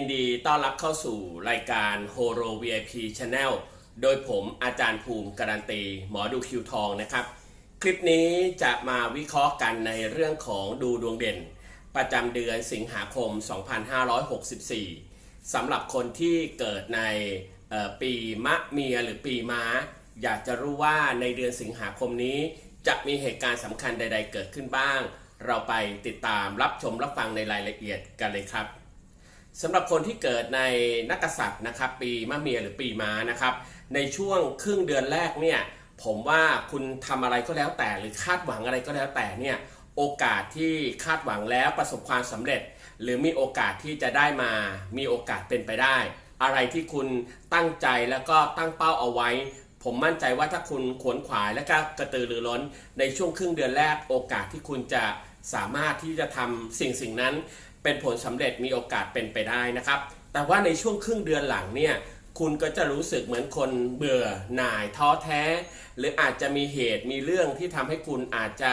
ยินดีต้อนรับเข้าสู่รายการ Horo VIP Channel โดยผมอาจารย์ภูมิการันตี หมอดูคิวทองนะครับ คลิปนี้จะมาวิเคราะห์กันในเรื่องของดูดวงเด่น ประจำเดือนสิงหาคม 2564 สำหรับคนที่เกิดในปีมะเมียหรือปีม้า อยากจะรู้ว่าในเดือนสิงหาคมนี้ จะมีเหตุการณ์สำคัญใด ๆ เกิดขึ้นบ้าง เราไปติดตามรับชมรับฟังในรายละเอียดกันเลยครับ สำหรับคนที่เกิดในนักษัตริย์นะครับ ปีมะเมียหรือปีม้านะครับ ในช่วงครึ่งเดือนแรกเนี่ย ผมว่าคุณทำอะไรก็แล้วแต่ หรือคาดหวังอะไรก็แล้วแต่เนี่ยโอกาสที่คาดหวังแล้วประสบความสำเร็จ หรือมีโอกาสที่จะได้มา มีโอกาสเป็นไปได้ อะไรที่คุณตั้งใจแล้วก็ตั้งเป้าเอาไว้ ผมมั่นใจว่าถ้าคุณขวนขวายและก็กระตือรือร้น ในช่วงครึ่งเดือนแรก โอกาสที่คุณจะสามารถที่จะทำสิ่งสิ่งนั้น เป็นผลสำเร็จมีโอกาสเป็นไปได้นะครับ แต่ว่าในช่วงครึ่งเดือนหลังเนี่ยคุณก็จะรู้สึกเหมือนคนเบื่อหน่ายท้อแท้ หรืออาจจะมีเหตุมีเรื่องที่ทำให้คุณอาจจะ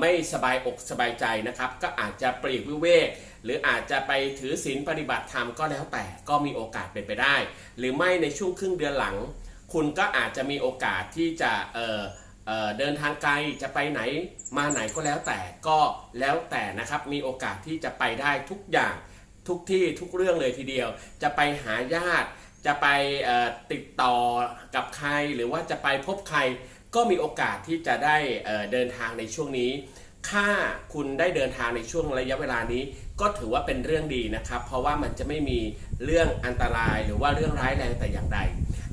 ไม่สบายอกสบายใจนะครับ ก็อาจจะปลีกวิเวก หรืออาจจะไปถือศีลปฏิบัติธรรมก็แล้วแต่ก็มีโอกาสเป็นไปได้ หรือไม่ในช่วงครึ่งเดือนหลัง คุณก็อาจจะมีโอกาสที่จะ เเดินทางไกลจะไปไหนมาไหนก็แล้วแต่ก็แล้วแต่นะครับ มีโอกาสที่จะไปได้ทุกอย่างทุกที่ทุกเรื่องเลยทีเดียว จะไปหาญาติจะไปติดต่อกับใครหรือว่าจะไปพบใคร ก็มีโอกาสที่จะได้เเดินทางในช่วงนี้ ถ้าคุณได้เดินทางในช่วงระยะเวลานี้ ก็ถือว่าเป็นเรื่องดีนะครับ เพราะว่ามันจะไม่มีเรื่องอันตรายหรือว่าเรื่องร้ายแรงแต่อย่างใด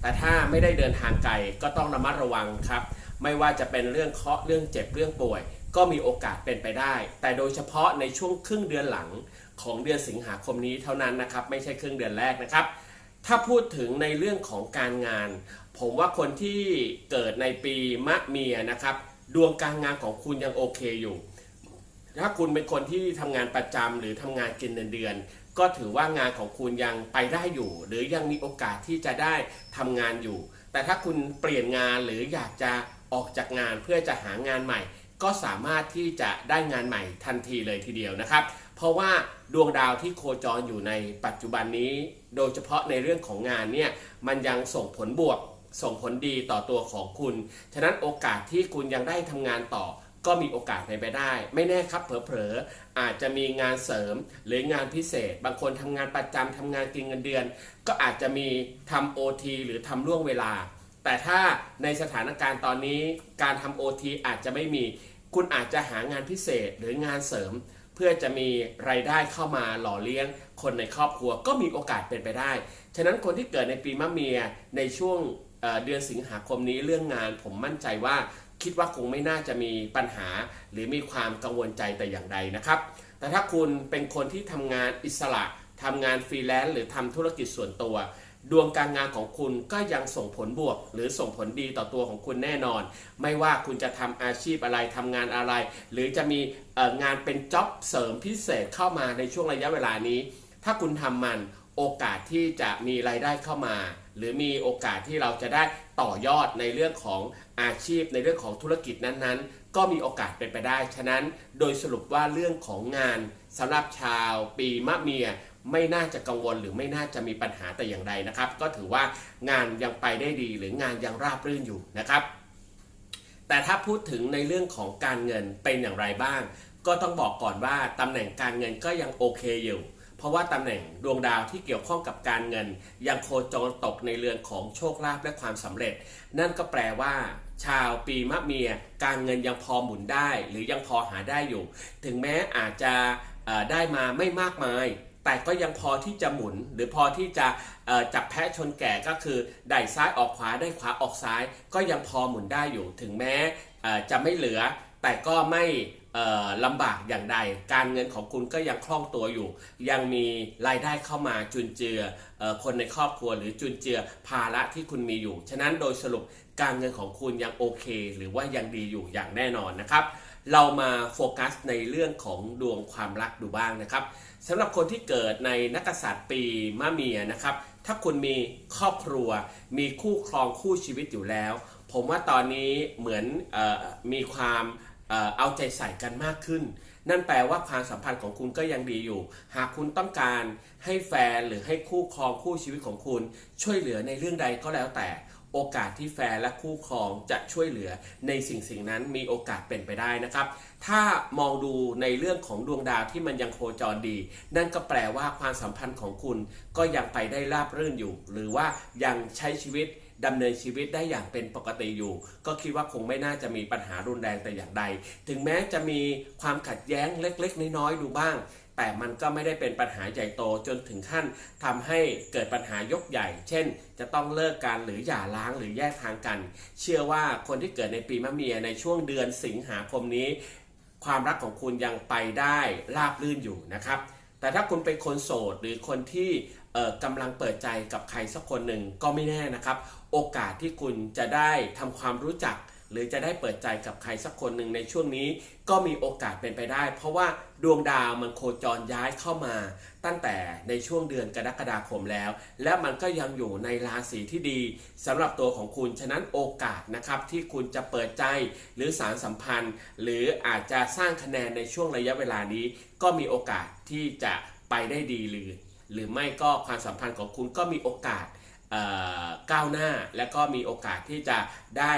แต่ถ้าไม่ได้เดินทางไกลก็ต้องระมัดระวังครับ ไม่ว่าจะเป็นเรื่องเคราะห์เรื่องเจ็บเรื่องป่วย ก็มีโอกาสเป็นไปได้ แต่โดยเฉพาะในช่วงครึ่งเดือนหลังของเดือนสิงหาคมนี้เท่านั้นนะครับไม่ใช่ครึ่งเดือนแรกนะครับ ถ้าพูดถึงในเรื่องของการงาน ผมว่าคนที่เกิดในปีมะเมียนะครับดวงการงานของคุณยังโอเคอยู่ ถ้าคุณเป็นคนที่ทำงานประจำหรือทำงานกินเงินเดือน ก็ถือว่างานของคุณยังไปได้อยู่ หรือยังมีโอกาสที่จะได้ทำงานอยู่ แต่ถ้าคุณเปลี่ยนงานหรืออยากจะ ออกจากงานเพื่อจะหางานใหม่ ก็สามารถที่จะได้งานใหม่ทันทีเลยทีเดียวนะครับ เพราะว่าดวงดาวที่โคจรอยู่ในปัจจุบันนี้ โดยเฉพาะในเรื่องของงานเนี่ยมันยังส่งผลบวกส่งผลดีต่อตัวของคุณ ฉะนั้นโอกาสที่คุณยังได้ทำงานต่อ ก็มีโอกาสเป็นไปได้ ไม่แน่ครับเผลอๆ อาจจะมีงานเสริมหรืองานพิเศษ บางคนทำงานประจำทำงานกินเงินเดือน ก็อาจจะมีทำโอทีหรือทำล่วงเวลา แต่ถ้าในสถานการณ์ตอนนี้การทำโอทีอาจจะไม่มี คุณอาจจะหางานพิเศษหรืองานเสริม เพื่อจะมีรายได้เข้ามาหล่อเลี้ยง คนในครอบครัวก็มีโอกาสเป็นไปได้ ฉะนั้นคนที่เกิดในปีมะเมียในช่วงเเดือนสิงหาคมนี้เรื่องงานผมมั่นใจว่าคิดว่าคงไม่น่าจะมีปัญหา หรือมีความกังวลใจแต่อย่างใดนะครับ แต่ถ้าคุณเป็นคนที่ทำงานอิสระทำงานฟรีแลนซ์หรือทำธุรกิจส่วนตัว ดวงการงานของคุณก็ยังส่งผลบวก หรือส่งผลดีต่อตัวของคุณแน่นอน ไม่ว่าคุณจะทำอาชีพอะไรทำงานอะไร หรือจะมีงานเป็นจ็อบเสริมพิเศษเข้ามาในช่วงระยะเวลานี้ ถ้าคุณทำมันโอกาสที่จะมีรายได้เข้ามา หรือมีโอกาสที่เราจะได้ต่อยอดในเรื่องของอาชีพในเรื่องของธุรกิจนั้นๆ ก็มีโอกาสเป็นไปได้ ฉะนั้นโดยสรุปว่าเรื่องของงานสำหรับชาวปีมะเมีย ไม่น่าจะกังวลหรือไม่น่าจะมีปัญหาแต่อย่างใดนะครับ ก็ถือว่างานยังไปได้ดีหรืองานยังราบรื่นอยู่นะครับ แต่ถ้าพูดถึงในเรื่องของการเงินเป็นอย่างไรบ้าง ก็ต้องบอกก่อนว่าตำแหน่งการเงินก็ยังโอเคอยู่ เพราะว่าตำแหน่งดวงดาวที่เกี่ยวข้องกับการเงิน ยังโคจรตกในเรือนของโชคลาภและความสำเร็จ นั่นก็แปลว่าชาวปีมะเมียการเงินยังพอหมุนได้ หรือยังพอหาได้อยู่ ถึงแม้อาจจะได้มาไม่มากมาย แต่ก็ยังพอที่จะหมุน หรือพอที่จะจับแพะชนแก่ก็คือได้ซ้ายออกขวาได้ขวาออกซ้าย ก็ยังพอหมุนได้อยู่ถึงแม้จะไม่เหลือ แต่ก็ไม่ลำบากอย่างใด การเงินของคุณก็ยังคล่องตัวอยู่ ยังมีรายได้เข้ามาจุนเจืออคนในครอบครัวหรือจุนเจือภาระที่คุณมีอยู่ ฉะนั้นโดยสรุปการเงินของคุณยังโอเค หรือว่ายังดีอยู่อย่างแน่นอนนะครับ เรามาโฟกัสในเรื่องของดวงความรักดูบ้างนะครับ สำหรับคนที่เกิดในนักษัตริย์ปีมะเมียนะครับ ถ้าคุณมีครอบครัว มีคู่ครองคู่ชีวิตอยู่แล้ว ผมว่าตอนนี้เหมือนออมีความเออเอาใจใส่กันมากขึ้น นั่นแปลว่าความสัมพันธ์ของคุณก็ยังดีอยู่ หากคุณต้องการให้แฟนหรือให้คู่ครองคู่ชีวิตของคุณ ช่วยเหลือในเรื่องใดก็แล้วแต่ โอกาสที่แฟนและคู่ครองจะช่วยเหลือในสิ่งสิ่งนั้นมีโอกาสเป็นไปได้นะครับ ถ้ามองดูในเรื่องของดวงดาวที่มันยังโคจรดี นั่นก็แปลว่าความสัมพันธ์ของคุณก็ยังไปได้ราบรื่นอยู่ หรือว่ายังใช้ชีวิตดำเนินชีวิตได้อย่างเป็นปกติอยู่ ก็คิดว่าคงไม่น่าจะมีปัญหารุนแรงแต่อย่างใด ถึงแม้จะมีความขัดแย้งเล็ก ๆ น้อยๆดูบ้าง แต่มันก็ไม่ได้เป็นปัญหาใหญ่โตจนถึงขั้นทำให้เกิดปัญหายกใหญ่ เช่น จะต้องเลิกกันหรือหย่าร้างหรือแยกทางกัน เชื่อว่าคนที่เกิดในปีมะเมียในช่วงเดือนสิงหาคมนี้ ความรักของคุณยังไปได้ราบรื่นอยู่นะครับ แต่ถ้าคุณเป็นคนโสดหรือคนที่กำลังเปิดใจกับใครสักคนหนึ่งก็ไม่แน่นะครับ โอกาสที่คุณจะได้ทำความรู้จัก หรือจะได้เปิดใจกับใครสักคนหนึ่งในช่วงนี้ ก็มีโอกาสเป็นไปได้ เพราะว่าดวงดาวมันโคจรย้ายเข้ามา ตั้งแต่ในช่วงเดือนกรกฎาคมแล้ว และมันก็ยังอยู่ในราศีที่ดีสำหรับตัวของคุณฉะนั้นโอกาสนะครับที่คุณจะเปิดใจหรือสารสัมพันธ์ หรืออาจจะสร้างคะแนนในช่วงระยะเวลานี้ ก็มีโอกาสที่จะไปได้ดีหรือ หรือไม่ก็ความสัมพันธ์ของคุณก็มีโอกาส ก้าวหน้าและก็มีโอกาสที่จะได้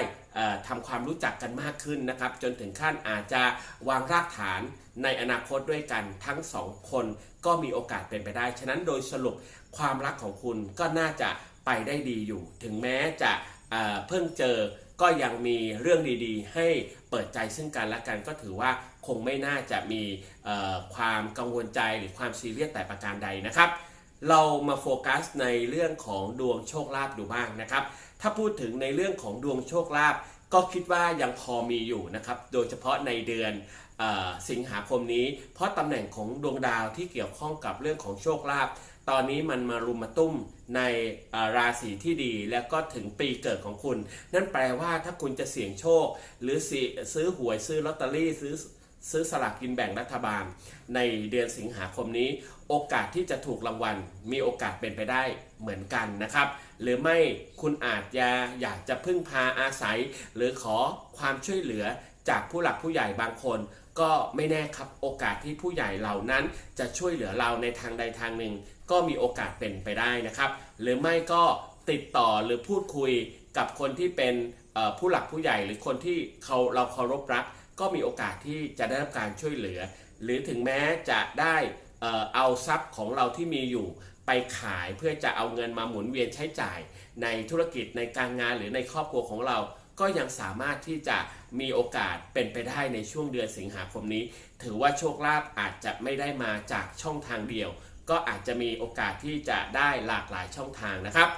ทำความรู้จักกันมากขึ้นนะครับ จนถึงขั้นอาจจะวางรากฐานในอนาคตด้วยกันทั้งสองคนก็มีโอกาสเป็นไปได้ ฉะนั้นโดยสรุปความรักของคุณก็น่าจะไปได้ดีอยู่ ถึงแม้จะเเพิ่งเจอก็ยังมีเรื่องดีๆ ให้เปิดใจซึ่งกันและกันก็ถือว่าคงไม่น่าจะมีความกังวลใจหรือความซีเรียสแต่ประการใดนะครับ เรามาโฟกัสในเรื่องของดวงโชคลาภดูบ้างนะครับ ถ้าพูดถึงในเรื่องของดวงโชคลาภก็คิดว่ายังพอมีอยู่นะครับ โดยเฉพาะในเดือนออสิงหาคมนี้ เพราะตำแหน่งของดวงดาวที่เกี่ยวข้องกับเรื่องของโชคลาภตอนนี้มันมารุมมาตุ้มในราศีที่ดี แล้วก็ถึงปีเกิดของคุณ นั่นแปลว่าถ้าคุณจะเสี่ยงโชค หรือซื้อหวยซื้อลอตเตอรี่ซื้อ ซื้อสลากกินแบ่งรัฐบาล ในเดือนสิงหาคมนี้ โอกาสที่จะถูกรางวัล มีโอกาสเป็นไปได้เหมือนกันนะครับ หรือไม่คุณอาจจะอยากจะพึ่งพาอาศัย หรือขอความช่วยเหลือจากผู้หลักผู้ใหญ่บางคน ก็ไม่แน่ครับโอกาสที่ผู้ใหญ่เหล่านั้น จะช่วยเหลือเราในทางใดทางหนึ่ง ก็มีโอกาสเป็นไปได้นะครับ หรือไม่ก็ติดต่อหรือพูดคุยกับคนที่เป็นผู้หลักผู้ใหญ่หรือคนที่เขาเราเคารพรัก ก็มีโอกาสที่จะได้รับการช่วยเหลือ หรือถึงแม้จะได้เอเอาทรัพย์ของเราที่มีอยู่ไปขายเพื่อจะเอาเงินมาหมุนเวียนใช้จ่ายในธุรกิจในการงานหรือในครอบครัวของเรา ก็ยังสามารถที่จะมีโอกาสเป็นไปได้ในช่วงเดือนสิงหาคมนี้ ถือว่าโชคลาภอาจจะไม่ได้มาจากช่องทางเดียว ก็อาจจะมีโอกาสที่จะได้หลากหลายช่องทางนะครับ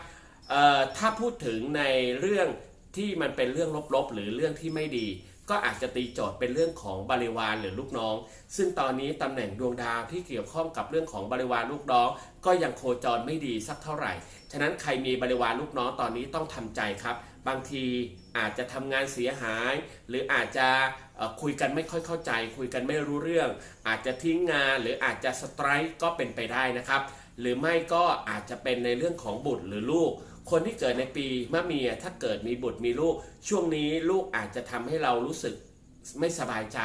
ถ้าพูดถึงในเรื่องที่มันเป็นเรื่องลบๆ หรือเรื่องที่ไม่ดี ก็อาจจะตีโจทย์เป็นเรื่องของบริวารหรือลูกน้อง ซึ่งตอนนี้ตำแหน่งดวงดาวที่เกี่ยวข้องกับเรื่องของบริวารลูกน้อง ก็ยังโคจรไม่ดีสักเท่าไหร่ ฉะนั้นใครมีบริวารลูกน้องตอนนี้ต้องทำใจครับ บางทีอาจจะทำงานเสียหาย หรืออาจจะคุยกันไม่ค่อยเข้าใจ คุยกันไม่รู้เรื่อง อาจจะทิ้งงานหรืออาจจะสไตร์ก็เป็นไปได้นะครับ หรือไม่ก็อาจจะเป็นในเรื่องของบุตรหรือลูก คนที่เกิดในปีมะเมียถ้าเกิดมีบุตรมีลูก ช่วงนี้ลูกอาจจะทำให้เรารู้สึกไม่สบายใจ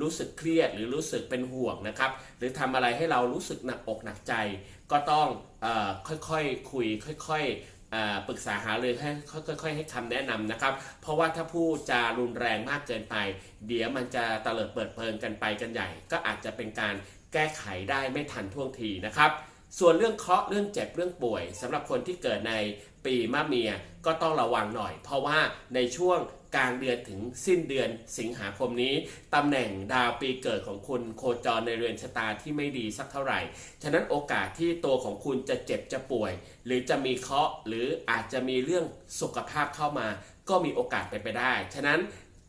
รู้สึกเครียดหรือรู้สึกเป็นห่วงนะครับ หรือทำอะไรให้เรารู้สึกหนักอกหนักใจ ก็ต้องอค่อยๆคุย ค่อยๆเอ่อปรึกษาหารือให้ค่อย ๆ ให้คำแนะนำนะครับ เพราะว่าถ้าพูดจารุนแรงมากเกินไป เดี๋ยวมันจะเตลิดเปิดเพลิงกันไปกันใหญ่ ก็อาจจะเป็นการแก้ไขได้ไม่ทันท่วงทีนะครับส่วนเรื่องเคราะห์เรื่องเจ็บเรื่องป่วยสำหรับคนที่เกิดใน ปีมะเมียก็ต้องระวังหน่อย เพราะว่าในช่วงกลางเดือนถึงสิ้นเดือนสิงหาคมนี้ตำแหน่งดาวปีเกิดของคุณโคจรในเรือนชะตาที่ไม่ดีสักเท่าไหร่ ฉะนั้นโอกาสที่ตัวของคุณจะเจ็บจะป่วย หรือจะมีเคราะห์หรืออาจจะมีเรื่องสุขภาพเข้ามา ก็มีโอกาสเป็นไปได้ ฉะนั้น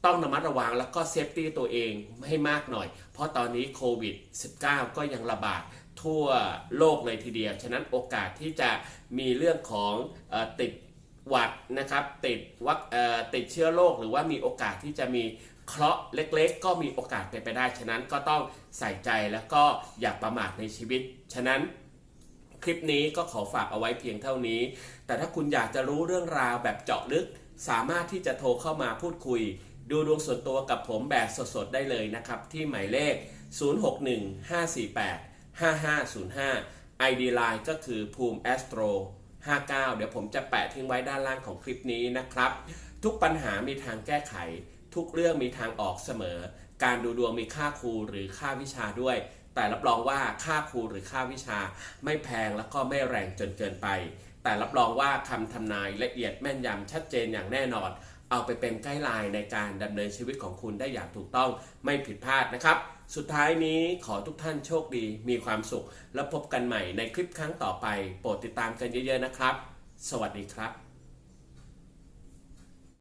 ต้องระมัดระวังแล้วก็เซฟตี้ตัวเองให้มากหน่อย เพราะตอนนี้โควิด -19 ก็ยังระบาด ทั่วโลกเลยทีเดียว ฉะนั้นโอกาสที่จะมีเรื่องของอติดหวัดนะครับติดวัคติดเชื้อโรคหรือว่ามีโอกาสที่จะมีเคราะห์เล็กๆ ก็มีโอกาสเป็นไปได้ ฉะนั้นก็ต้องใส่ใจแล้วก็อย่าประมาทในชีวิต ฉะนั้นคลิปนี้ก็ขอฝากเอาไว้เพียงเท่านี้ แต่ถ้าคุณอยากจะรู้เรื่องราวแบบเจาะลึก สามารถที่จะโทรเข้ามาพูดคุย ดูดวงส่วนตัวกับผมแบบสดๆได้เลยนะครับ ที่หมายเลข 5505 ID Line ก็คือภูมิ Astro 59 เดี๋ยวผมจะแปะทิ้งไว้ด้านล่างของคลิปนี้นะครับ ทุกปัญหามีทางแก้ไข ทุกเรื่องมีทางออกเสมอ การดูดวงมีค่าครูหรือค่าวิชาด้วย แต่รับรองว่าค่าครูหรือค่าวิชา ไม่แพงแล้วก็ไม่แรงจนเกินไป แต่รับรองว่าคำทำนายละเอียดแม่นยำชัดเจนอย่างแน่นอน เอาไปเป็นไกด์ไลน์ในการดำเนินชีวิตของคุณได้อย่างถูกต้องไม่ผิดพลาดนะครับ สุดท้ายนี้ขอทุกท่านโชคดี มีความสุข และพบกันใหม่ในคลิปครั้งต่อไป โปรดติดตามกันเยอะๆนะครับ สวัสดีครับ